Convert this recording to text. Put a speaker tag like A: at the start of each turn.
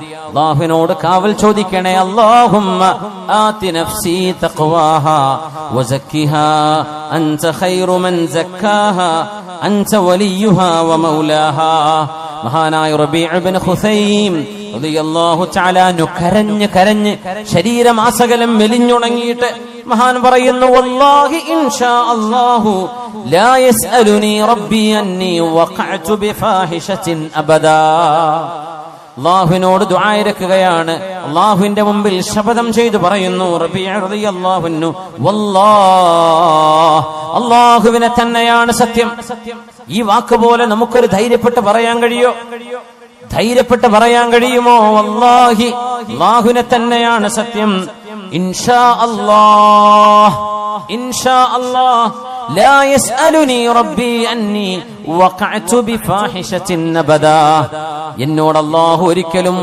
A: അള്ളാഹുവിനോട് കാവൽ ചോദിക്കണേ. അല്ലാഹുമ്മ ആതി നഫ്സി തഖ്വാഹ വസക്കിഹാ അൻത ഖൈറു മൻ സക്കാഹ അൻത വലിയുഹാ വമൗലാഹാ മഹാനായ റബീഉ ബിൻ ഖുസൈം റളിയല്ലാഹു തആല കരഞ്ഞ് കരഞ്ഞ് ശരീരമാസകലം മെലിഞ്ഞുണങ്ങിയിട്ട് മഹാൻ പറയുന്നു വല്ലാഹി ഇൻഷാ അല്ലാഹു ലാ യസ്അലുനി റബ്ബി അന്നി വഖഅതു ബിഫാഹിഷത്തിൻ അബദാ. അള്ളാഹുവിനോട് ദുആയിരക്കുകയാണ് അള്ളാഹുവിന്റെ മുമ്പിൽ ശപഥം ചെയ്തു പറയുന്നു വല്ലാഹ് അള്ളാഹുവിനെ തന്നെയാണ് സത്യം. ഈ വാക്ക് പോലെ നമുക്കൊരു ധൈര്യപ്പെട്ട് പറയാൻ കഴിയോ? ധൈര്യപ്പെട്ട് പറയാൻ കഴിയുമോ? വല്ലാഹി അള്ളാഹുവിനെ തന്നെയാണ് സത്യം. ഇൻഷാ അല്ലാഹ് ഇൻഷാ അല്ലാഹ് لا يسألني ربي أني وقعت بفاحشة أبدا എന്നോട് അള്ളാഹു ഒരിക്കലും